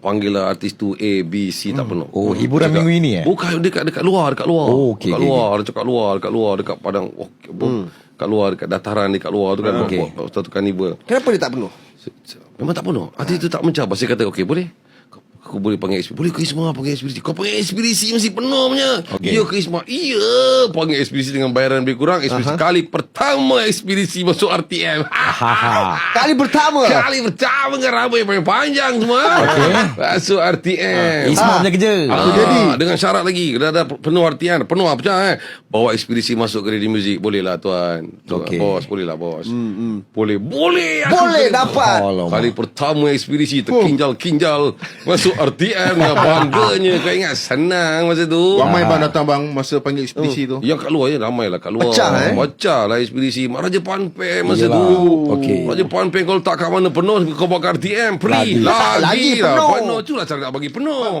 panggil lah artis tu A, B, C tak penuh. Oh, hiburan Cakap- minggu ini, eh? Bukan dekat dekat luar, dekat luar. Oh, okey, dekat luar, dia cakap luar, dekat luar, dekat padang oh, apa, kat luar dekat dataran dekat luar tu kan Hmm. Okey. buat, buat satu karnival. Kenapa dia tak penuh? Memang tak penuh. Artis tu tak mencabar. Saya kata okey boleh. Aku boleh panggil ekspedisi. Boleh Karisma panggil ekspedisi. Kau panggil ekspedisi mesti penuh punya. Okey. Ya Karisma. Iya. Panggil ekspedisi dengan bayaran lebih kurang. Ekspedisi kali pertama ekspedisi masuk RTM. Haha. Kali pertama. Kali pertama dengan rambut yang paling panjang semua. Okey. Masuk RTM. Isma punya kerja. Ah, jadi dengan syarat lagi dah ada penuh artian penuh apa macam eh bawa ekspedisi masuk ke radio music boleh lah tuan, tuan Okey. bos boleh lah bos boleh boleh aku Boleh boleh. dapat. Alamak. Kali pertama ekspedisi terkinjal-kinjal masuk RTM dengan bangganya kau ingat senang masa tu. Ramai bang datang bang masa panggil ekspedisi tu. Yang kat luar je ramai lah kat luar. Pecah, eh? Pecah lah ekspedisi. Raja Panpeng masa Yelah. tu. Okey. Raja Panpeng kalau tak kat mana penuh kau bawa ke RTM. Free. Lagi. Lagi, Lagi lah. penuh. Penuh. Itulah cara nak bagi penuh.